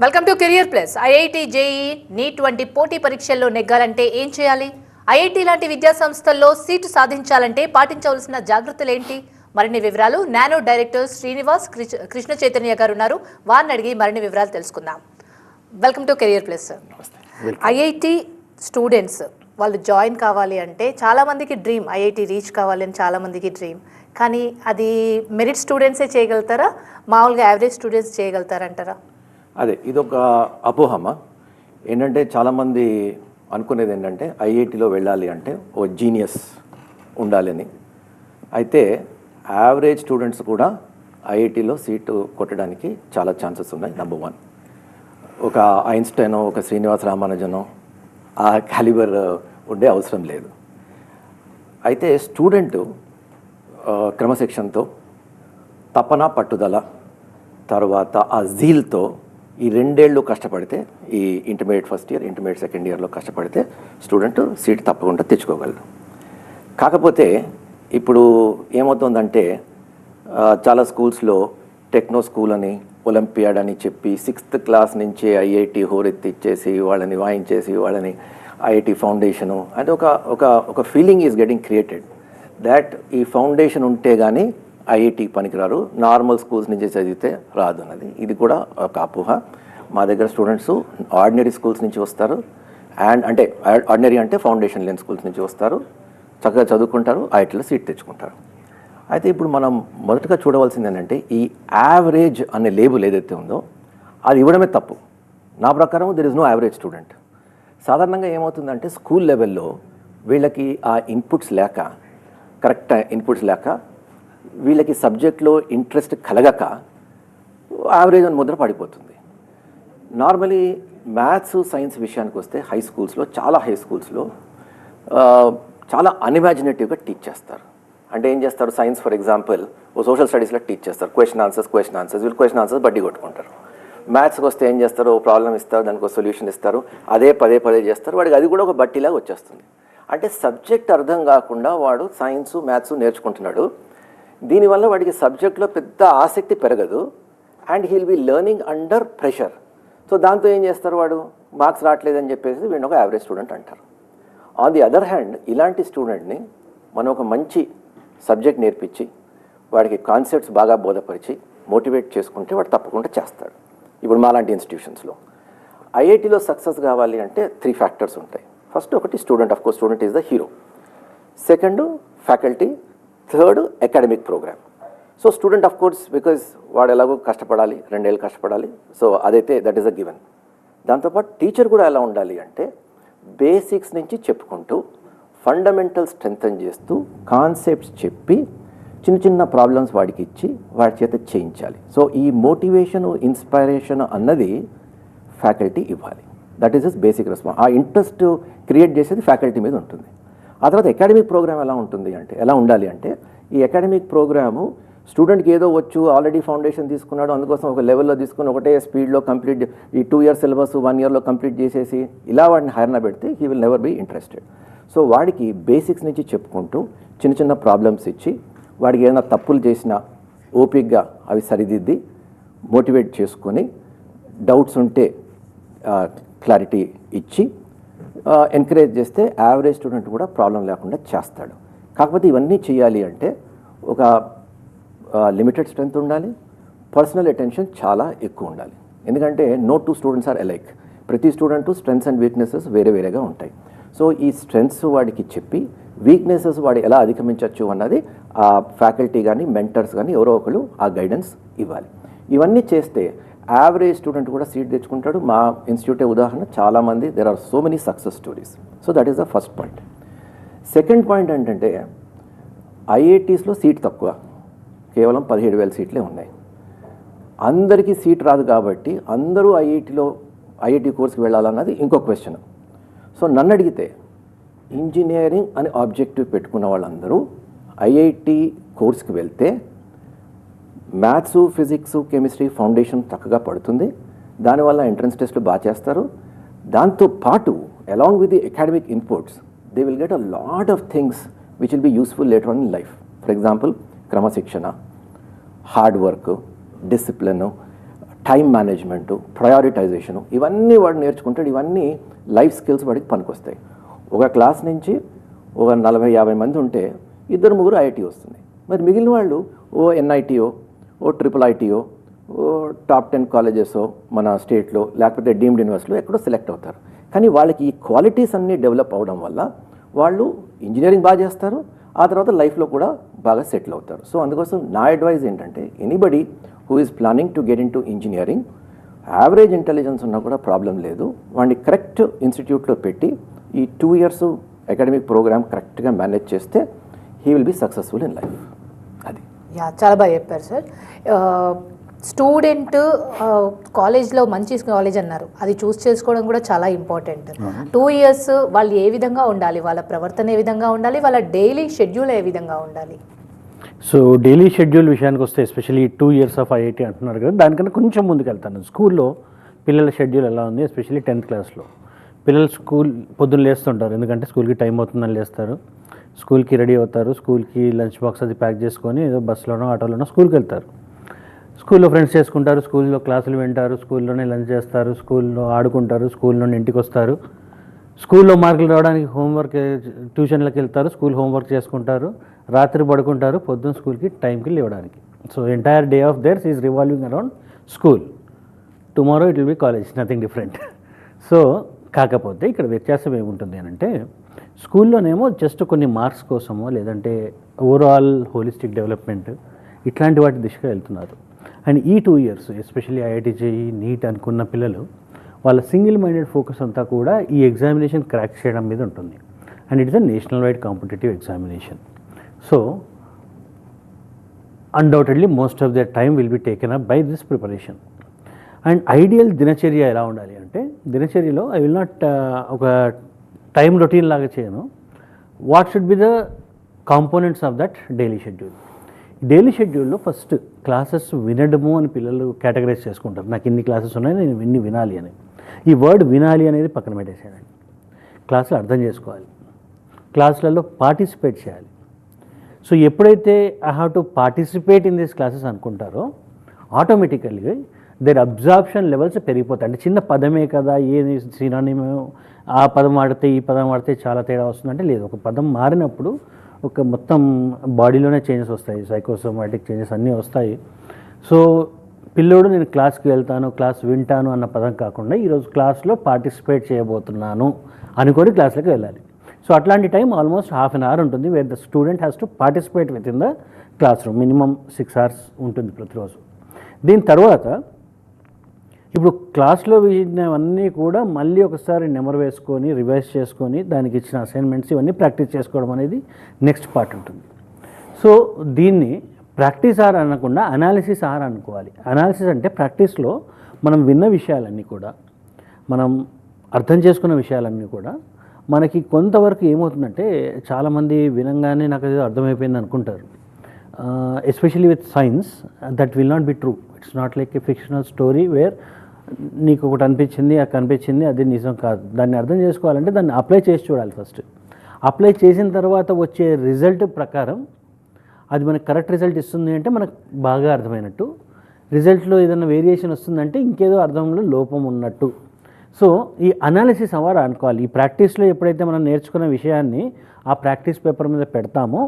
Welcome to career plus IIT JEE NEET వంటి పోటీ పరీక్షల్లో నెగ్గాలంటే ఏం చేయాలి? ఐఐటి లాంటి విద్యా సంస్థల్లో సీటు సాధించాలంటే పాటించవలసిన జాగ్రత్తలు ఏంటి మరిన్ని వివరాలు నానో డైరెక్టర్ శ్రీనివాస్ కృష్ణ- కృష్ణ చైతన్య గారు ఉన్నారు. వారిని అడిగి మరిన్ని వివరాలు తెలుసుకుందాం. Welcome to career plus IIT students వాళ్ళు జాయిన్ కావాలి అంటే చాలా మందికి డ్రీమ్ ఐఐటి రీచ్ కావాలి అని చాలా మందికి డ్రీమ్. కానీ అది మెరిట్ స్టూడెంట్సే చేయగలుగుతారా? మామూలుగా యావరేజ్ స్టూడెంట్స్ చేయగలుగుతారంటారా? అదే ఇదొక అపోహమ. ఏంటంటే చాలామంది అనుకునేది ఏంటంటే ఐఐటిలో వెళ్ళాలి అంటే ఓ జీనియస్ ఉండాలని. అయితే యావరేజ్ స్టూడెంట్స్ కూడా ఐఐటిలో సీటు కొట్టడానికి చాలా ఛాన్సెస్ ఉన్నాయి నెంబర్ వన్. ఒక ఐన్స్టైన్ ఒక శ్రీనివాస రామానుజనో ఆ క్యాలిబర్ ఉండే అవసరం లేదు. అయితే స్టూడెంట్ క్రమశిక్షణతో తపన పట్టుదల తర్వాత ఆ జీల్తో ఈ రెండేళ్ళు కష్టపడితే ఈ intermediate first year intermediate second ఇయర్లో కష్టపడితే స్టూడెంట్ సీట్ తప్పకుండా తెచ్చుకోగలరు కాకపోతే ఇప్పుడు ఏమవుతుందంటే చాలా స్కూల్స్లో టెక్నో స్కూల్ అని ఒలింపియాడ్ అని చెప్పి సిక్స్త్ క్లాస్ నుంచి ఐఐటి హోరెత్తి ఇచ్చేసి వాళ్ళని వాయించేసి వాళ్ళని ఐఐటి ఫౌండేషను అది ఒక ఒక ఒక feeling is getting created. That ఈ ఫౌండేషన్ ఉంటే కానీ ఐఐటి పనికిరారు. నార్మల్ స్కూల్స్ నుంచి చదివితే రాదు అన్నది ఇది కూడా ఒక అపోహ. మా దగ్గర స్టూడెంట్స్ ఆర్డినరీ స్కూల్స్ నుంచి వస్తారు. అండ్ అంటే ఆర్డినరీ అంటే ఫౌండేషన్ లేని స్కూల్స్ నుంచి వస్తారు. చక్కగా చదువుకుంటారు. ఐఐటీలో సీట్ తెచ్చుకుంటారు. అయితే ఇప్పుడు మనం మొదటగా చూడవలసింది ఏంటంటే ఈ యావరేజ్ అనే లేబుల్ ఏదైతే ఉందో అది ఇవ్వడమే తప్పు. నా ప్రకారం there is no average student సాధారణంగా ఏమవుతుందంటే స్కూల్ లెవెల్లో వీళ్ళకి ఆ ఇన్పుట్స్ లేక కరెక్ట్ ఇన్పుట్స్ లేక వీళ్ళకి సబ్జెక్ట్లో ఇంట్రెస్ట్ కలగక యావరేజ్ అని ముద్ర పడిపోతుంది. నార్మలీ మ్యాథ్స్ సైన్స్ విషయానికి వస్తే హై స్కూల్స్లో చాలా హై స్కూల్స్లో చాలా అన్ఇమాజినేటివ్గా టీచ్ చేస్తారు. అంటే ఏం చేస్తారు? సైన్స్ ఫర్ ఎగ్జాంపుల్ ఓ సోషల్ స్టడీస్లో టీచ్ చేస్తారు. క్వశ్చన్ ఆన్సర్స్ క్వశ్చన్ ఆన్సర్స్ వీళ్ళు క్వశ్చన్ ఆన్సర్స్ బడ్డీ కొట్టుకుంటారు. మ్యాథ్స్కి వస్తే ఏం చేస్తారు? ఓ ప్రాబ్లం ఇస్తారు దానికి ఒక సొల్యూషన్ ఇస్తారు. అదే పదే పదే చేస్తారు. వాడికి అది కూడా ఒక బట్టిలాగా వచ్చేస్తుంది. అంటే సబ్జెక్ట్ అర్థం కాకుండా వాడు సైన్స్ మ్యాథ్స్ నేర్చుకుంటున్నాడు. దీనివల్ల వాడికి సబ్జెక్ట్లో పెద్ద ఆసక్తి పెరగదు and he'll be learning under pressure. So దాంతో ఏం చేస్తారు వాడు? మార్క్స్ రావట్లేదని చెప్పేసి వీడిని ఒక యావరేజ్ స్టూడెంట్ అంటారు. ఆన్ ది అదర్ హ్యాండ్ ఇలాంటి స్టూడెంట్ని మనం ఒక మంచి సబ్జెక్ట్ నేర్పించి వాడికి కాన్సెప్ట్స్ బాగా బోధపరిచి మోటివేట్ చేసుకుంటే వాడు తప్పకుండా చేస్తాడు. ఇప్పుడు మాలాంటి ఇన్స్టిట్యూషన్స్లో. ఐఐటిలో సక్సెస్ కావాలి అంటే త్రీ ఫ్యాక్టర్స్ ఉంటాయి. ఫస్ట్ ఒకటి student of course student is the hero. Second faculty third academic programme. So student of course because వాడు ఎలాగో కష్టపడాలి రెండేళ్ళు కష్టపడాలి. సో అదైతే దట్ ఈస్ అ గివెన్. దాంతోపాటు టీచర్ కూడా ఎలా ఉండాలి అంటే బేసిక్స్ నుంచి చెప్పుకుంటూ ఫండమెంటల్ స్ట్రెంగ్తన్ చేస్తూ కాన్సెప్ట్స్ చెప్పి చిన్న చిన్న ప్రాబ్లమ్స్ వాడికి ఇచ్చి వాడి చేత చేయించాలి. సో ఈ మోటివేషన్ ఇన్స్పైరేషన్ అన్నది ఫ్యాకల్టీ ఇవ్వాలి. That is is basic response ఆ ఇంట్రెస్ట్ క్రియేట్ చేసేది ఫ్యాకల్టీ మీద ఉంటుంది. ఆ తర్వాత అకాడమిక్ ప్రోగ్రామ్ ఎలా ఉంటుంది అంటే ఎలా ఉండాలి అంటే ఈ అకాడమిక్ ప్రోగ్రాము స్టూడెంట్కి ఏదో వచ్చు ఆల్రెడీ ఫౌండేషన్ తీసుకున్నాడు అందుకోసం ఒక లెవెల్లో తీసుకుని ఒకటే స్పీడ్లో కంప్లీట్ ఈ టూ ఇయర్ సిలబస్ వన్ ఇయర్లో కంప్లీట్ చేసేసి ఇలా వాడిని హైర్న పెడితే he will never be interested so వాడికి బేసిక్స్ నుంచి చెప్పుకుంటూ చిన్న చిన్న ప్రాబ్లమ్స్ ఇచ్చి వాడికి ఏదైనా తప్పులు చేసినా ఓపిక్గా అవి సరిదిద్ది మోటివేట్ చేసుకొని డౌట్స్ ఉంటే క్లారిటీ ఇచ్చి ఎంకరేజ్ చేస్తే యావరేజ్ స్టూడెంట్ కూడా ప్రాబ్లం లేకుండా చేస్తాడు. కాకపోతే ఇవన్నీ చేయాలి అంటే ఒక లిమిటెడ్ స్ట్రెంగ్త్ ఉండాలి పర్సనల్ అటెన్షన్ చాలా ఎక్కువ ఉండాలి. ఎందుకంటే no two students are alike ప్రతి స్టూడెంట్ స్ట్రెంగ్స్ అండ్ వీక్నెసెస్ వేరే వేరేగా ఉంటాయి. సో ఈ స్ట్రెంగ్స్ వాడికి చెప్పి వీక్నెసెస్ వాడు ఎలా అధిగమించవచ్చు అన్నది ఆ ఫ్యాకల్టీ కానీ మెంటర్స్ కానీ ఎవరో ఒకరు ఆ గైడెన్స్ ఇవ్వాలి. ఇవన్నీ చేస్తే యావరేజ్ స్టూడెంట్ కూడా సీట్ తెచ్చుకుంటాడు. మా ఇన్స్టిట్యూటే ఉదాహరణ చాలామంది there are so many success stories so that is the first point second point ఏంటంటే ఐఐటీస్లో సీట్ తక్కువ. కేవలం పదిహేడు వేల సీట్లే ఉన్నాయి. అందరికీ సీట్ రాదు కాబట్టి అందరూ ఐఐటిలో ఐఐటి కోర్స్కి వెళ్ళాలన్నది ఇంకో క్వశ్చన్ సో నన్ను అడిగితే ఇంజనీరింగ్ అని ఆబ్జెక్టివ్ పెట్టుకున్న వాళ్ళందరూ ఐఐటి కోర్స్కి వెళ్తే మ్యాథ్స్ ఫిజిక్స్ కెమిస్ట్రీ ఫౌండేషన్ చక్కగా పడుతుంది. దానివల్ల ఎంట్రన్స్ టెస్ట్లు బాగా చేస్తారు. దాంతో పాటు along with the academic inputs they will get a lot of things which will be useful later on in life for example క్రమశిక్షణ hard work discipline time management prioritisation ఇవన్నీ వాడు నేర్చుకుంటాడు. ఇవన్నీ లైఫ్ స్కిల్స్ వాడికి పనికొస్తాయి. ఒక క్లాస్ నుంచి ఒక నలభై యాభై మంది ఉంటే ఇద్దరు ముగ్గురు ఐఐటీ వస్తుంది. మరి మిగిలిన వాళ్ళు ఓ ఎన్ఐటీఓ ఓ ట్రిపుల్ ఐటీఓ ఓ టాప్ టెన్ కాలేజెస్ మన స్టేట్లో లేకపోతే డీమ్డ్ యూనివర్సిటీలో ఎక్కడో సెలెక్ట్ అవుతారు. కానీ వాళ్ళకి ఈ క్వాలిటీస్ అన్నీ డెవలప్ అవడం వల్ల వాళ్ళు ఇంజనీరింగ్ బాగా చేస్తారు ఆ తర్వాత లైఫ్లో కూడా బాగా సెటిల్ అవుతారు. సో అందుకోసం నా అడ్వైజ్ ఏంటంటే anybody who is planning to get in to engineering average intelligence ఉన్నా కూడా ప్రాబ్లం లేదు. వాడిని కరెక్ట్ ఇన్స్టిట్యూట్లో పెట్టి ఈ టూ ఇయర్స్ అకాడమిక్ ప్రోగ్రామ్ కరెక్ట్గా మేనేజ్ చేస్తే he will be successful in life yeah చాలా బాగా చెప్పారు సార్. స్టూడెంట్ కాలేజ్లో మంచి కాలేజ్ అన్నారు. అది చూస్ చేసుకోవడం కూడా చాలా ఇంపార్టెంట్. టూ ఇయర్స్ వాళ్ళు ఏ విధంగా ఉండాలి? వాళ్ళ ప్రవర్తన ఏ విధంగా ఉండాలి? వాళ్ళ డైలీ షెడ్యూల్ ఏ విధంగా ఉండాలి? సో డైలీ షెడ్యూల్ విషయానికి వస్తే especially two years of IIT అంటున్నారు కదా దానికన్నా కొంచెం ముందుకు వెళ్తాను స్కూల్లో పిల్లల షెడ్యూల్ ఎలా ఉంది? ఎస్పెషల్లీ టెన్త్ క్లాస్లో. పిల్లలు స్కూల్ పొద్దున్న లేస్తుంటారు. ఎందుకంటే స్కూల్కి టైం అవుతుందని లేస్తారు. స్కూల్కి రెడీ అవుతారు. స్కూల్కి లంచ్ బాక్స్ అది ప్యాక్ చేసుకొని ఏదో బస్సులోనో ఆటోలోనో స్కూల్కి వెళ్తారు. స్కూల్లో ఫ్రెండ్స్ చేసుకుంటారు. స్కూల్లో క్లాసులు వింటారు. స్కూల్లోనే లంచ్ చేస్తారు. స్కూల్లో ఆడుకుంటారు. స్కూల్ నుండి ఇంటికి వస్తారు. స్కూల్లో మార్కులు రావడానికి హోంవర్క్ ట్యూషన్లకు వెళ్తారు. స్కూల్ హోంవర్క్ చేసుకుంటారు. రాత్రి పడుకుంటారు. పొద్దున్న స్కూల్కి టైంకి లేవడానికి. So entire day of theirs is revolving around school. Tomorrow it will be college. Nothing different. So కాకపోతే ఇక్కడ వ్యత్యాసం ఏముంటుంది అని అంటే స్కూల్లోనేమో జస్ట్ కొన్ని మార్క్స్ కోసమో లేదంటే ఓవరాల్ హోలిస్టిక్ డెవలప్మెంట్ ఇట్లాంటి వాటి దిశగా వెళ్తున్నారు. అండ్ ఈ two years especially IIT JEE NEET అనుకున్న పిల్లలు వాళ్ళ సింగిల్ మైండెడ్ ఫోకస్ అంతా కూడా ఈ ఎగ్జామినేషన్ క్రాక్ చేయడం మీద ఉంటుంది. And it's a national wide competitive examination so undoubtedly most of the time will be taken up by this preparation and ideal దినచర్య ఎలా ఉండాలి అంటే దినచర్యలో ఐ విల్ నాట్ ఒక టైం రొటీన్ లాగా చేయను. What should be the components of that daily schedule daily షెడ్యూల్లో first classes వినడము అని పిల్లలు కేటగరైజ్ చేసుకుంటారు. నాకు ఇన్ని క్లాసెస్ ఉన్నాయి నేను ఇన్ని వినాలి అని. ఈ వర్డ్ వినాలి అనేది పక్కన పెట్టేసానండి క్లాసులు అర్థం చేసుకోవాలి. క్లాసులలో పార్టిసిపేట్ చేయాలి. సో ఎప్పుడైతే I have to participate in these classes అనుకుంటారో ఆటోమేటికల్గా దేర్ అబ్జార్ప్షన్ లెవెల్స్ పెరిగిపోతాయి. అంటే చిన్న పదమే కదా ఏది సినానిమ్ ఆ పదం వాడితే ఈ పదం వాడితే చాలా తేడా వస్తుందంటే లేదు. ఒక పదం మారినప్పుడు ఒక మొత్తం బాడీలోనే చేంజెస్ వస్తాయి. సైకోసోమాటిక్ చేంజెస్ అన్నీ వస్తాయి. సో పిల్లోడు నేను క్లాస్కి వెళ్తాను క్లాస్ వింటాను అన్న పదం కాకుండా ఈరోజు క్లాస్లో పార్టిసిపేట్ చేయబోతున్నాను అనుకొని క్లాస్లోకి వెళ్ళాలి. సో అట్లాంటి time almost half an hour ఉంటుంది where the student has to participate with in the class room minimum six hours ఉంటుంది ప్రతిరోజు. దీని తర్వాత ఇప్పుడు క్లాస్లో విన్నవన్నీ కూడా మళ్ళీ ఒకసారి నెమరు వేసుకొని రివైజ్ చేసుకొని దానికి ఇచ్చిన అసైన్మెంట్స్ ఇవన్నీ ప్రాక్టీస్ చేసుకోవడం అనేది నెక్స్ట్ పార్ట్ ఉంటుంది. సో దీన్ని ప్రాక్టీస్ ఆర్ అనకుండా అనాలిసిస్ ఆర్ అనుకోవాలి. అనాలిసిస్ అంటే ప్రాక్టీస్లో మనం విన్న విషయాలన్నీ కూడా మనం అర్థం చేసుకున్న విషయాలన్నీ కూడా మనకి కొంతవరకు ఏమవుతుందంటే చాలామంది వినంగానే నాకు ఏదో అర్థమైపోయింది అనుకుంటారు. Especially with science that will not be true. It's not like a fictional story where నీకు ఒకటి అనిపించింది అది కనిపించింది అది నిజం కాదు. దాన్ని అర్థం చేసుకోవాలంటే దాన్ని అప్లై చేసి చూడాలి ఫస్ట్ అప్లై చేసిన తర్వాత వచ్చే రిజల్ట్ ప్రకారం అది మనకు కరెక్ట్ రిజల్ట్ ఇస్తుంది అంటే మనకు బాగా అర్థమైనట్టు. రిజల్ట్లో ఏదైనా వేరియేషన్ వస్తుందంటే ఇంకేదో అర్థంలో లోపం ఉన్నట్టు. సో ఈ అనాలిసిస్ అవారు అనుకోవాలి. ఈ ప్రాక్టీస్లో ఎప్పుడైతే మనం నేర్చుకున్న విషయాన్ని ఆ ప్రాక్టీస్ పేపర్ మీద పెడతామో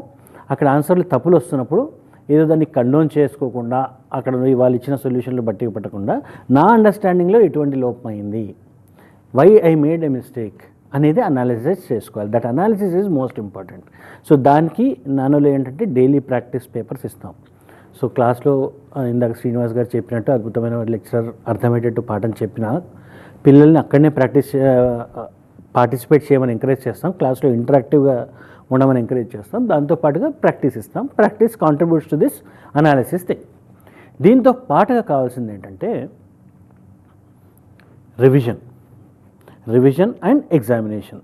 అక్కడ ఆన్సర్లు తప్పులు వస్తున్నప్పుడు ఏదో దాన్ని కండోన్ చేసుకోకుండా అక్కడ వాళ్ళు ఇచ్చిన సొల్యూషన్లు బట్టి పెట్టకుండా నా అండర్స్టాండింగ్లో ఎటువంటి లోపం అయింది. Why I made a mistake అనేది అనాలిసిస్ చేసుకోవాలి. That analysis is most important so దానికి నానోలో ఏంటంటే డైలీ ప్రాక్టీస్ పేపర్స్ ఇస్తాం. సో క్లాస్లో ఇందాక శ్రీనివాస్ గారు చెప్పినట్టు అద్భుతమైన లెక్చరర్ అర్థమయ్యేటట్టు పాఠం చెప్పిన పిల్లల్ని అక్కడనే ప్రాక్టీస్ పార్టిసిపేట్ చేయమని ఎంకరేజ్ చేస్తాం. క్లాస్లో ఇంటరాక్టివ్గా ఉండమని ఎంకరేజ్ చేస్తాం. దాంతోపాటుగా ప్రాక్టీస్ ఇస్తాం. Practice contributes to this analysis thing దీంతో పాటుగా కావాల్సింది ఏంటంటే రివిజన్ రివిజన్ అండ్ ఎగ్జామినేషన్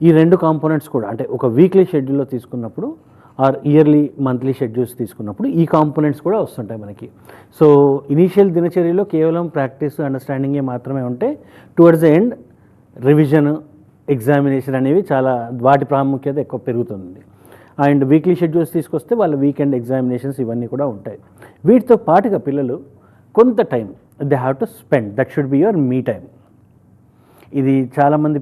ఈ రెండు కాంపోనెంట్స్ కూడా అంటే ఒక వీక్లీ షెడ్యూల్లో తీసుకున్నప్పుడు ఆర్ ఇయర్లీ మంత్లీ షెడ్యూల్స్ తీసుకున్నప్పుడు ఈ కాంపోనెంట్స్ కూడా వస్తుంటాయి మనకి. సో ఇనీషియల్ దినచర్యలో కేవలం ప్రాక్టీస్ అండర్స్టాండింగే మాత్రమే ఉంటే towards the end revision examination అనేవి చాలా వాటి ప్రాముఖ్యత ఎక్కువ పెరుగుతుంది. అండ్ వీక్లీ షెడ్యూల్స్ తీసుకొస్తే వాళ్ళ వీకెండ్ ఎగ్జామినేషన్స్ ఇవన్నీ కూడా ఉంటాయి. వీటితో పాటుగా పిల్లలు కొంత time they have to spend that should be your me time. ఇది చాలామంది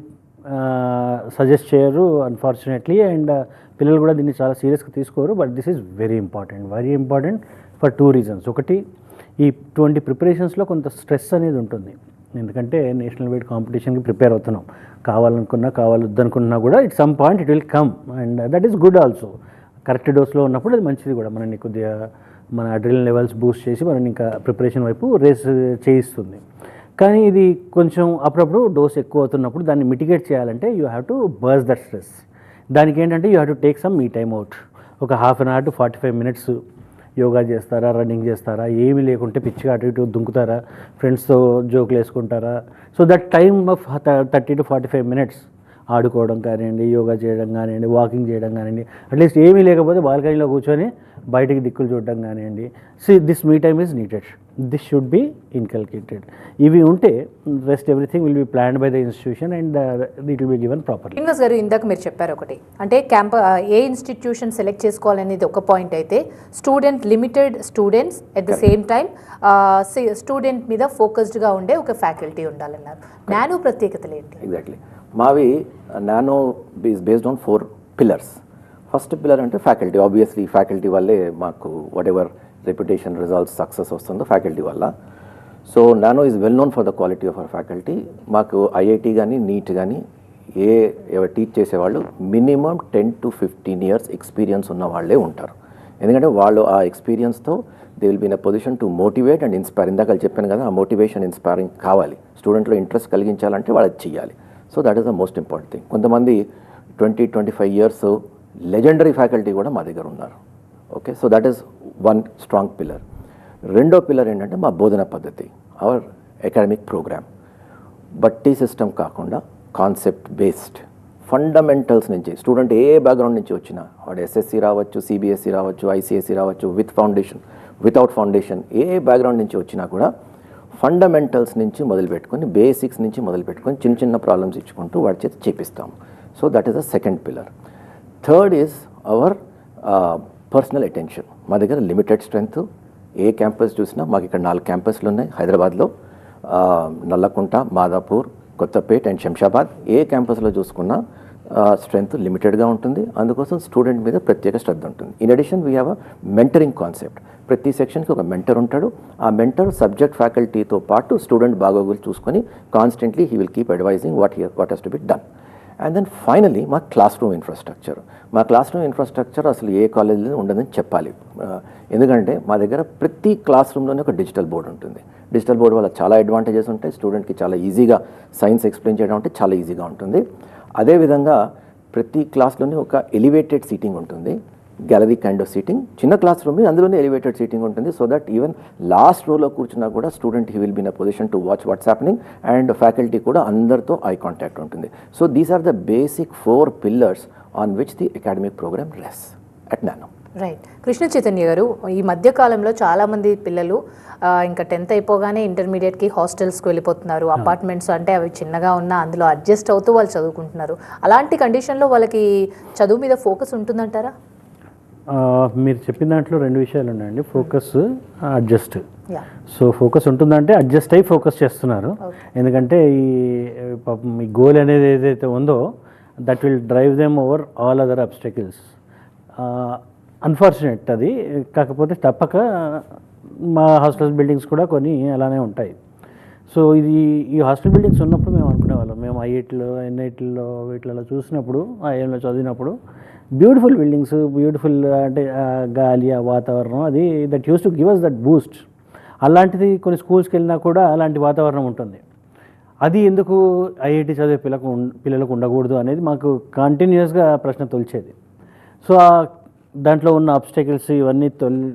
సజెస్ట్ చేయరు అన్ఫార్చునేట్లీ అండ్ పిల్లలు కూడా దీన్ని చాలా సీరియస్గా తీసుకోరు but this is very important. Very important for two reasons. ఒకటి ఈ ట్వంటీ ప్రిపరేషన్స్లో కొంత స్ట్రెస్ అనేది ఉంటుంది. ఎందుకంటే నేషనల్ వైడ్ కాంపిటీషన్కి ప్రిపేర్ అవుతున్నాం. కావాలనుకున్నా కావాలొద్దనుకున్నా కూడా it some point it will come. And that is good also. Correct డోస్లో ఉన్నప్పుడు అది మంచిది కూడా. మనని కొద్దిగా మన అడ్రిల్ లెవెల్స్ బూస్ట్ చేసి మనం ఇంకా ప్రిపరేషన్ వైపు రేస్ చేయిస్తుంది. కానీ ఇది కొంచెం అప్పుడప్పుడు డోస్ ఎక్కువ అవుతున్నప్పుడు దాన్ని మిటిగేట్ చేయాలంటే you have to burst that stress. దానికి ఏంటంటే you have to take some me time out ఒక half an hour to forty five minutes yoga చేస్తారా రన్నింగ్ చేస్తారా ఏమీ లేకుంటే పిచ్చిగా అటు ఇటు దుంకుతారా ఫ్రెండ్స్తో జోకులు వేసుకుంటారా. So that time of thirty to forty five minutes ఆడుకోవడం కానివ్వండి యోగా చేయడం కానివ్వండి వాకింగ్ చేయడం కానివ్వండి అట్లీస్ట్ ఏమీ లేకపోతే బాల్కనీలో కూర్చొని బయటికి దిక్కులు చూడడం కానివ్వండి. See this me time is needed. This should be inculcated ఇవి ఉంటే rest everything will be planned by the institution and it will be given properly Srinivas garu ఇందాక మీరు చెప్పారు ఒకటి. అంటే క్యాంప ఏ ఇన్స్టిట్యూషన్ సెలెక్ట్ చేసుకోవాలనేది ఒక పాయింట్ అయితే student limited students at the same time student మీద ఫోకస్డ్గా ఉండే ఒక ఫ్యాకల్టీ ఉండాలన్నారు. నానో ప్రత్యేకతలు ఏంటి? ఎగ్జాక్ట్లీ మావి Nano is based on four pillars first pillar అంటే ఫ్యాకల్టీ ఆబ్వియస్లీ ఫ్యాకల్టీ వల్లే మాకు whatever reputation results success వస్తుందో ఫ్యాకల్టీ వల్ల. So Nano is well known for the quality of our faculty మాకు ఐఐటి కానీ నీట్ కానీ ఏ ఎవరు టీచ్ చేసేవాళ్ళు minimum ten to fifteen years experience ఉన్న వాళ్ళే ఉంటారు. ఎందుకంటే వాళ్ళు ఆ ఎక్స్పీరియన్స్తో they will be in a position to motivate and inspire ఇందాక చెప్పాను కదా ఆ మోటివేషన్ ఇన్స్పైరింగ్ కావాలి. స్టూడెంట్లో ఇంట్రెస్ట్ కలిగించాలంటే వాళ్ళకి చెయ్యాలి. So that is the most important thing కొంతమంది twenty twenty five years legendary faculty కూడా మా దగ్గర ఉన్నారు. Okay so that is one strong pillar రెండో పిల్లర్ ఏంటంటే మా బోధన పద్ధతి అవర్ అకాడమిక్ ప్రోగ్రామ్ బట్టి సిస్టమ్ కాకుండా కాన్సెప్ట్ బేస్డ్ ఫండమెంటల్స్ నుంచి స్టూడెంట్ ఏ బ్యాక్గ్రౌండ్ నుంచి వచ్చినా వాడు ఎస్ఎస్సి రావచ్చు సిబిఎస్సి రావచ్చు ఐసిఎస్సి రావచ్చు విత్ ఫౌండేషన్ వితౌట్ ఫౌండేషన్ ఏ బ్యాక్గ్రౌండ్ నుంచి వచ్చినా కూడా ఫండమెంటల్స్ నుంచి మొదలుపెట్టుకొని బేసిక్స్ నుంచి మొదలుపెట్టుకొని చిన్న చిన్న ప్రాబ్లమ్స్ ఇచ్చుకుంటూ వాడి చేతి చేపిస్తాము so that is the second pillar third is our personal attention మా దగ్గర లిమిటెడ్ స్ట్రెంగ్త్ ఏ క్యాంపస్ చూసినా మాకు ఇక్కడ నాలుగు క్యాంపస్లు ఉన్నాయి. హైదరాబాద్లో నల్లకుంట మాదాపూర్ కొత్తపేట్ అండ్ శంషాబాద్. ఏ క్యాంపస్లో చూసుకున్నా స్ట్రెంగ్త్ లిమిటెడ్గా ఉంటుంది. అందుకోసం స్టూడెంట్ మీద ప్రత్యేక శ్రద్ధ ఉంటుంది. In addition we have a mentoring concept ప్రతి సెక్షన్కి ఒక మెంటర్ ఉంటాడు. ఆ మెంటర్ సబ్జెక్ట్ ఫ్యాకల్టీతో పాటు స్టూడెంట్ బాగోగులు చూసుకొని constantly he will keep advising what he what he's to be done and then finally మా క్లాస్ రూమ్ ఇన్ఫ్రాస్ట్రక్చర్ మా క్లాస్ రూమ్ ఇన్ఫ్రాస్ట్రక్చర్ అసలు ఏ కాలేజీలో ఉండదని చెప్పాలి. ఎందుకంటే మా దగ్గర ప్రతి క్లాస్ రూమ్లోనే ఒక డిజిటల్ బోర్డు ఉంటుంది. డిజిటల్ బోర్డు వల్ల చాలా అడ్వాంటేజెస్ ఉంటాయి. స్టూడెంట్కి చాలా ఈజీగా సైన్స్ ఎక్స్ప్లెయిన్ చేయడం అంటే చాలా ఈజీగా ఉంటుంది. అదేవిధంగా ప్రతి క్లాస్లోనే ఒక ఎలివేటెడ్ సీటింగ్ ఉంటుంది. గ్యాలరీ కైండ్ ఆఫ్ సీటింగ్ చిన్న క్లాస్ రూమ్ అందులోనే ఎలివేటెడ్ సీటింగ్ ఉంటుంది. సో దట్ ఈవెన్ లాస్ట్ రోలో కూర్చున్నా కూడా student he will be in a position to watch what's happening and faculty కూడా అందరితో ఐ కాంటాక్ట్ ఉంటుంది. So these are the basic four pillars on which the academic programme rest at Nano right Krishna Chaitanya garu ఈ మధ్య కాలంలో చాలా మంది పిల్లలు ఇంకా టెన్త్ అయిపోగానే ఇంటర్మీడియట్కి హాస్టల్స్కి వెళ్ళిపోతున్నారు. అపార్ట్మెంట్స్ అంటే అవి చిన్నగా ఉన్నా అందులో అడ్జస్ట్ అవుతూ వాళ్ళు చదువుకుంటున్నారు. అలాంటి కండిషన్లో వాళ్ళకి చదువు మీద ఫోకస్ ఉంటుందంటారా? మీరు చెప్పిన దాంట్లో రెండు విషయాలు ఉన్నాయండి. ఫోకస్ అడ్జస్ట్ సో ఫోకస్ ఉంటుందంటే అడ్జస్ట్ అయ్యి ఫోకస్ చేస్తున్నారు. ఎందుకంటే ఈ పాపం ఈ గోల్ అనేది ఏదైతే ఉందో that will drive them over all other obstacles unfortunate అది. కాకపోతే తప్పక మా హాస్టల్ బిల్డింగ్స్ కూడా కొన్ని అలానే ఉంటాయి. సో ఇది ఈ హాస్టల్ బిల్డింగ్స్ ఉన్నప్పుడు మేము అనుకునేవాళ్ళం. మేము ఐఐటీలో ఎన్ఐటీలో వీటిలో చూసినప్పుడు ఐఎంలో చదివినప్పుడు బ్యూటిఫుల్ బిల్డింగ్స్ బ్యూటిఫుల్ అంటే గాలి ఆ వాతావరణం అది that use to give us that boost అలాంటిది కొన్ని స్కూల్స్కి వెళ్ళినా కూడా అలాంటి వాతావరణం ఉంటుంది. అది ఎందుకు ఐఐటి చదివే పిల్లకు పిల్లలకు ఉండకూడదు అనేది మాకు కంటిన్యూస్గా ప్రశ్న తొలిచేది. సో ఆ దాంట్లో ఉన్న అబ్స్టకిల్స్ ఇవన్నీ తొలి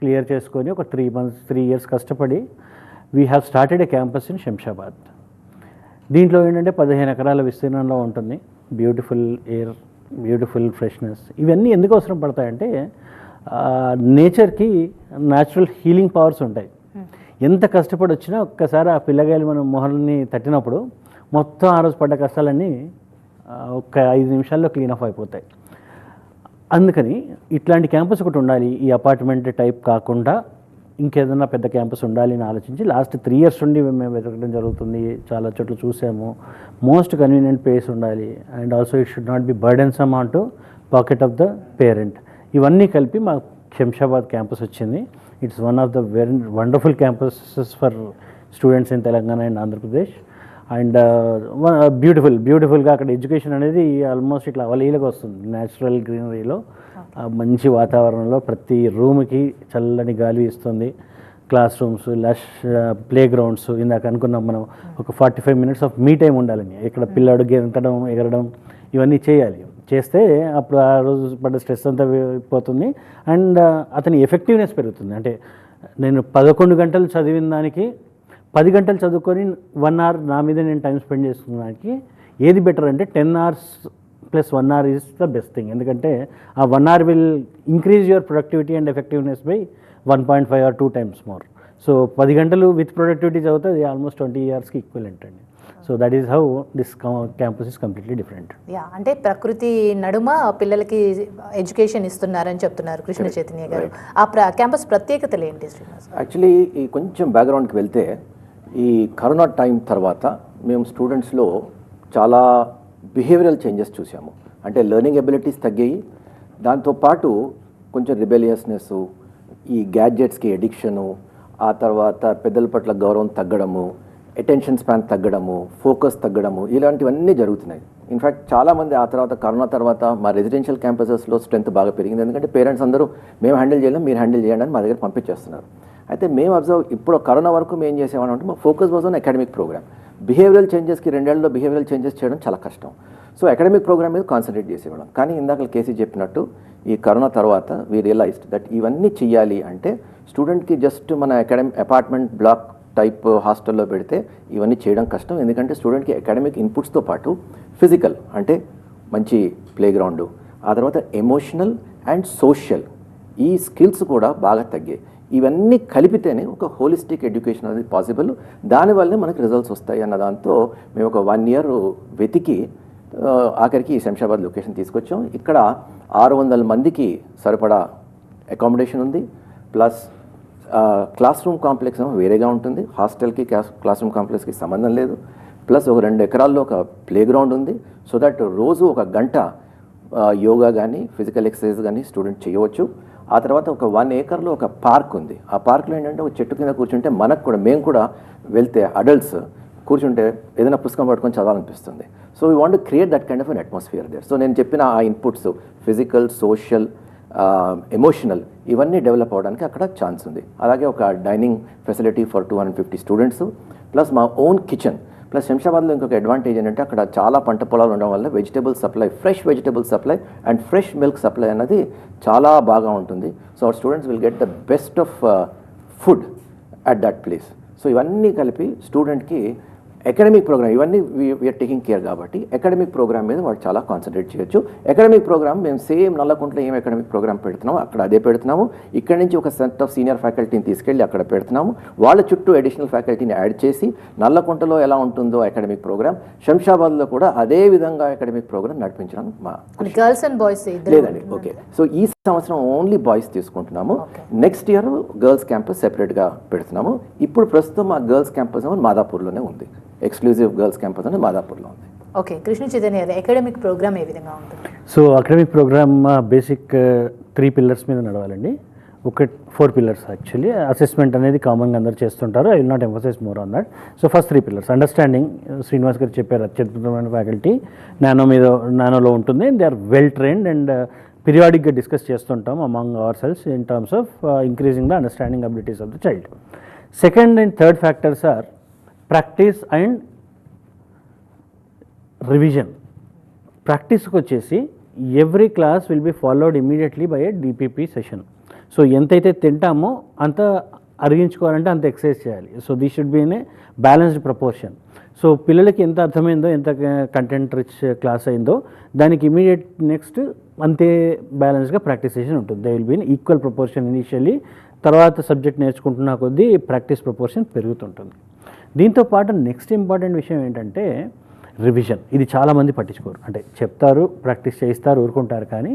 క్లియర్ చేసుకొని ఒక త్రీ మంత్స్ త్రీ ఇయర్స్ కష్టపడి we have started a campus in Shamshabad దీంట్లో ఏంటంటే పదిహేను ఎకరాల విస్తీర్ణంలో ఉంటుంది. బ్యూటిఫుల్ ఎయిర్ బ్యూటిఫుల్ ఫ్రెష్నెస్ ఇవన్నీ ఎందుకు అవసరం పడతాయంటే నేచర్కి న్యాచురల్ హీలింగ్ పవర్స్ ఉంటాయి. ఎంత కష్టపడి వచ్చినా ఒక్కసారి ఆ పిల్లగాయలు మనం మొహల్ని తట్టినప్పుడు మొత్తం ఆ రోజు పడ్డ కష్టాలన్నీ ఆ, ఒక్క ఐదు నిమిషాల్లో క్లీన్ ఆఫ్ అయిపోతాయి. అందుకని ఇట్లాంటి క్యాంపస్ ఒకటి ఉండాలి. ఈ అపార్ట్మెంట్ టైప్ కాకుండా ఇంకేదైనా పెద్ద క్యాంపస్ ఉండాలి అని ఆలోచించి లాస్ట్ త్రీ ఇయర్స్ నుండి మేము వెతకడం జరుగుతుంది. చాలా చోట్ల చూసాము. మోస్ట్ కన్వీనియంట్ ప్లేస్ ఉండాలి. And also it should not be burdensome amount pocket of the parent ఇవన్నీ కలిపి మా శంషాబాద్ క్యాంపస్ వచ్చింది. It's one of the very wonderful campuses for students in Telangana and Andhra Pradesh and beautiful బ్యూటిఫుల్గా అక్కడ education అనేది almost ఇట్లా అవలీలకు వస్తుంది. Natural గ్రీనరీలో మంచి వాతావరణంలో ప్రతి రూమ్కి చల్లని గాలి ఇస్తుంది class rooms lush play grounds ఇందాక అనుకున్నాం మనం. ఒక forty five minutes of me time ఉండాలని. ఇక్కడ పిల్లాడు గెంతడం ఎగరడం ఇవన్నీ చేయాలి. చేస్తే అప్పుడు ఆ రోజు పడ్డ స్ట్రెస్ అంతా పోతుంది. అండ్ అతని ఎఫెక్టివ్నెస్ పెరుగుతుంది. అంటే నేను పదకొండు గంటలు చదివిన దానికి పది గంటలు చదువుకొని వన్ అవర్ నా మీద నేను టైం స్పెండ్ చేసుకున్నానికి ఏది బెటర్ అంటే ten hours plus one hour is the best thing. ఎందుకంటే ఆ one hour will increase your productivity and effectiveness by one point five or two times more. So పది గంటలు with productivity చదివితే అది almost twenty ఇయర్స్కి equivalent అండి. So that is how this campus is completely different yeah అంటే ప్రకృతి నడుమ పిల్లలకి ఎడ్యుకేషన్ ఇస్తున్నారని చెప్తున్నారు కృష్ణ చైతన్య గారు. ఆ ప్ర క్యాంపస్ ప్రత్యేకతలు ఏంటి యాక్చువల్లీ ఈ కొంచెం బ్యాక్గ్రౌండ్కి వెళ్తే ఈ కరోనా టైం తర్వాత మేము స్టూడెంట్స్లో చాలా బిహేవియరల్ చేంజెస్ చూసాము. అంటే లెర్నింగ్ ఎబిలిటీస్ తగ్గాయి. దాంతోపాటు కొంచెం రిబెలియస్నెస్ ఈ గ్యాడ్జెట్స్కి ఎడిక్షను ఆ తర్వాత పెద్దల పట్ల గౌరవం తగ్గడము అటెన్షన్ స్పాన్ తగ్గడము ఫోకస్ తగ్గడము ఇలాంటివన్నీ జరుగుతున్నాయి. ఇన్ఫ్యాక్ట్ చాలామంది ఆ తర్వాత కరోనా తర్వాత మా రెసిడెన్షియల్ క్యాంపసెస్లో స్ట్రెంత్ బాగా పెరిగింది. ఎందుకంటే పేరెంట్స్ అందరూ మేము హ్యాండిల్ చేయలేం మీరు హ్యాండిల్ చేయండి అని మా దగ్గర పంపించేస్తున్నారు. అయితే మేము అబ్జర్వ్ ఇప్పుడు కరోనా వరకు మేము ఏం చేసేవాళ్ళం అంటే మా focus was on academic programme behavioural చేంజెస్కి రెండేళ్ళలో బిహేవియరల్ చేంజెస్ చేయడం చాలా కష్టం. సో అకాడమిక్ ప్రోగ్రామ్ మీద కాన్సన్ట్రేట్ చేసేవాళ్ళం. కానీ ఇందాక కేసీ చెప్పినట్టు ఈ కరోనా తర్వాత వీ రియలైజ్డ్ దట్ ఇవన్నీ చెయ్యాలి అంటే స్టూడెంట్కి జస్ట్ మన అకాడమిక్ అపార్ట్మెంట్ బ్లాక్ టైప్ హాస్టల్లో పెడితే ఇవన్నీ చేయడం కష్టం. ఎందుకంటే స్టూడెంట్కి అకాడమిక్ ఇన్పుట్స్తో పాటు ఫిజికల్ అంటే మంచి ప్లేగ్రౌండ్ ఆ తర్వాత ఎమోషనల్ అండ్ సోషల్ ఈ స్కిల్స్ కూడా బాగా తగ్గాయి. ఇవన్నీ కలిపితేనే ఒక హోలిస్టిక్ ఎడ్యుకేషన్ అనేది పాసిబుల్ దానివల్లే మనకి రిజల్ట్స్ వస్తాయి అన్న దాంతో మేము ఒక వన్ ఇయర్ వెతికి ఆఖరికి ఈ శంషాబాద్ లొకేషన్ తీసుకొచ్చాం. ఇక్కడ ఆరు వందల మందికి సరిపడా అకామిడేషన్ ఉంది. ప్లస్ క్లాస్ రూమ్ కాంప్లెక్స్ ఏమో వేరేగా ఉంటుంది. హాస్టల్కి క్లాస్ క్లాస్ రూమ్ కాంప్లెక్స్కి సంబంధం లేదు. ప్లస్ ఒక రెండు ఎకరాల్లో ఒక ప్లే గ్రౌండ్ ఉంది. సో దట్ రోజు ఒక గంట యోగా కానీ ఫిజికల్ ఎక్సర్సైజ్ కానీ స్టూడెంట్ చేయవచ్చు. ఆ తర్వాత ఒక వన్ ఏకర్లో ఒక పార్క్ ఉంది. ఆ పార్క్లో ఏంటంటే ఒక చెట్టు కింద కూర్చుంటే మనకు కూడా మేము కూడా వెళ్తే అడల్ట్స్ కూర్చుంటే ఏదైనా పుస్తకం పట్టుకొని చదవాలనిపిస్తుంది. So we want create that kind of an atmosphere there so నేను చెప్పిన ఆ ఇన్పుట్స్ ఫిజికల్ సోషల్ ఎమోషనల్ ఇవన్నీ డెవలప్ అవ్వడానికి అక్కడ ఛాన్స్ ఉంది. అలాగే ఒక dining facility for two hundred fifty students plus మా ఓన్ కిచెన్ ప్లస్ శంషాబాద్లో ఇంకొక అడ్వాంటేజ్ ఏంటంటే అక్కడ చాలా పంట పొలాలు ఉండడం వల్ల vegetable supply fresh vegetable supply and fresh milk supply అనేది చాలా బాగా ఉంటుంది. So our students will get the best of food at that place so ఇవన్నీ కలిపి స్టూడెంట్కి అకాడమిక్ ప్రోగ్రామ్ ఇవన్నీ వీఆర్ టేకింగ్ కేర్ కాబట్టి అకాడమిక్ ప్రోగ్రామ్ మీద వాడు చాలా కాన్సన్ట్రేట్ చేయొచ్చు. అకాడమిక్ ప్రోగ్రామ్ మేము సేమ్ నల్లకుంటలో ఏం అకాడమిక్ ప్రోగ్రామ్ పెడుతున్నాము అక్కడ అదే పెడుతున్నాము. ఇక్కడ నుంచి ఒక సెట్ ఆఫ్ సీనియర్ ఫ్యాకల్టీని తీసుకెళ్ళి అక్కడ పెడుతున్నాము. వాళ్ళ చుట్టూ అడిషనల్ ఫ్యాకల్టీని యాడ్ చేసి నల్లకుంటలో ఎలా ఉంటుందో అకాడమిక్ ప్రోగ్రామ్ శంషాబాద్లో కూడా అదే విధంగా అకాడమిక్ ప్రోగ్రామ్ నడిపించడం మా గర్ల్స్ అండ్ బాయ్స్ లేదండి ఓకే. సో ఈ సంవత్సరం ఓన్లీ బాయ్స్ తీసుకుంటున్నాము. నెక్స్ట్ ఇయర్ గర్ల్స్ క్యాంపస్ సెపరేట్గా పెడుతున్నాము. ఇప్పుడు ప్రస్తుతం మా గర్ల్స్ క్యాంపస్ ఏమో మాదాపూర్లోనే ఉంది. ఎక్స్క్లూజివ్ గర్ల్స్ క్యాంపస్ అనేది మాదాపూర్లో ఉంది. Okay Krishna Chaitanya academic programme ఏ విధంగా ఉంటుంది? So academic programme basic three pillars మీద నడవాలండి. ఒక ఫోర్ పిల్లర్స్ యాక్చువల్లీ అసెస్మెంట్ అనేది కామన్గా అందరు చేస్తుంటారు. I will not emphasise more on that so first three pillars understanding Srinivas garu చెప్పారు అత్యద్భుతమైన ఫ్యాకల్టీ నానో మీద నానోలో ఉంటుంది. They are well trained and పీరియాడిక్గా discuss చేస్తుంటాం among ourselves in terms of increasing the understanding abilities of the child second and third factors are practice and revision ప్రాక్టీస్కి వచ్చేసి every class will be followed immediately by a DPP session so ఎంతైతే తింటామో అంత అరిగించుకోవాలంటే అంత exercise చేయాలి. So they should be in a balanced proportion so పిల్లలకి ఎంత అర్థమైందో ఎంత కంటెంట్ రిచ్ క్లాస్ అయిందో దానికి ఇమీడియట్ నెక్స్ట్ అంతే బ్యాలెన్స్గా ప్రాక్టీస్ సెషన్ ఉంటుంది. They will be in equal proportion initially తర్వాత సబ్జెక్ట్ నేర్చుకుంటున్న కొద్దీ ప్రాక్టీస్ ప్రపోర్షన్ పెరుగుతుంటుంది. దీంతో పాటు నెక్స్ట్ ఇంపార్టెంట్ విషయం ఏంటంటే రివిజన్ ఇది చాలామంది పట్టించుకోరు. అంటే చెప్తారు ప్రాక్టీస్ చేయిస్తారు ఊరుకుంటారు కానీ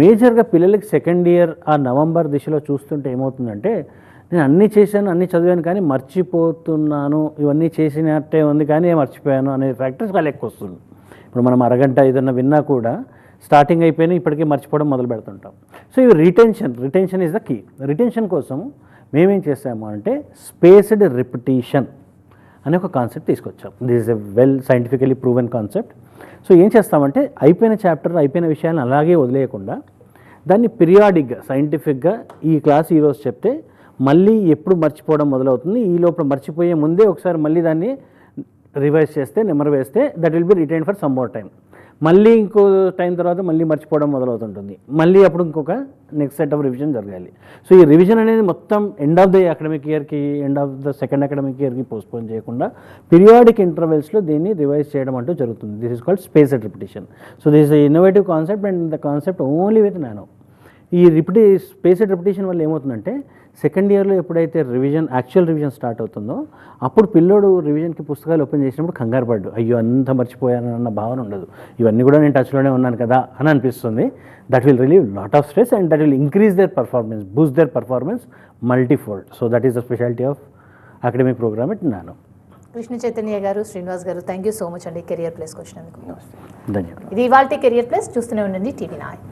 మేజర్గా పిల్లలకి సెకండ్ ఇయర్ ఆ నవంబర్ దిశలో చూస్తుంటే ఏమవుతుందంటే నేను అన్నీ చేశాను అన్నీ చదివాను కానీ మర్చిపోతున్నాను. ఇవన్నీ చేసినట్టే ఉంది కానీ మర్చిపోయాను అనే ఫ్యాక్టర్స్ చాలా ఎక్కువ వస్తుంది. ఇప్పుడు మనం అరగంట ఏదన్నా విన్నా కూడా స్టార్టింగ్ అయిపోయినా ఇప్పటికే మర్చిపోవడం మొదలు పెడుతుంటాం. సో ఇవి retention retention is the key retention కోసం మేమేం చేసాము అంటే స్పేస్డ్ రిపిటీషన్ అనే ఒక కాన్సెప్ట్ తీసుకొచ్చాం. This is a well scientifically proven concept so ఏం చేస్తామంటే అయిపోయిన చాప్టర్ అయిపోయిన విషయాన్ని అలాగే వదిలేయకుండా దాన్ని పిరియాడిక్గా సైంటిఫిక్గా ఈ క్లాస్ ఈరోజు చెప్తే మళ్ళీ ఎప్పుడు మర్చిపోవడం మొదలవుతుంది. ఈ లోపల మర్చిపోయే ముందే ఒకసారి మళ్ళీ దాన్ని రివైజ్ చేస్తే నెంబర్ వేస్తే that will be retain for some more time మళ్ళీ ఇంకో టైం తర్వాత మళ్ళీ మర్చిపోవడం మొదలవుతుంటుంది. మళ్ళీ అప్పుడు ఇంకొక నెక్స్ట్ సెట్ ఆఫ్ రివిజన్ జరగాలి. సో ఈ రివిజన్ అనేది మొత్తం ఎండ్ ఆఫ్ ద అకాడమిక్ ఇయర్కి end of the second academic ఇయర్కి పోస్ట్పోన్ చేయకుండా పీరియాడిక్ ఇంటర్వెల్స్లో దీన్ని రివైజ్ చేయడం అంటూ జరుగుతుంది. This is called space repetition so this innovative concept and the concept only with nano ఈ రిపిటీ స్పేసెడ్ రిపిటేషన్ వల్ల ఏమవుతుందంటే సెకండ్ ఇయర్లో ఎప్పుడైతే రివిజన్ యాక్చువల్ రివిజన్ స్టార్ట్ అవుతుందో అప్పుడు పిల్లోడు రివిజన్కి పుస్తకాలు ఓపెన్ చేసినప్పుడు కంగారు పడ్డు. అయ్యో అంత మర్చిపోయాను అన్న భావన ఉండదు. ఇవన్నీ కూడా నేను టచ్లోనే ఉన్నాను కదా అని అనిపిస్తుంది. That will relieve lot of stress and that will increase their performance boost their performance multifold so that is the speciality of academic program it నాను Krishna Chaitanya garu Srinivas garu thank you so much అండి. Career ప్లేస్కి వచ్చినందుకు. ధన్యవాదాలు. ఇది ఇవాళ career place చూస్తూనే ఉండండి. TV nine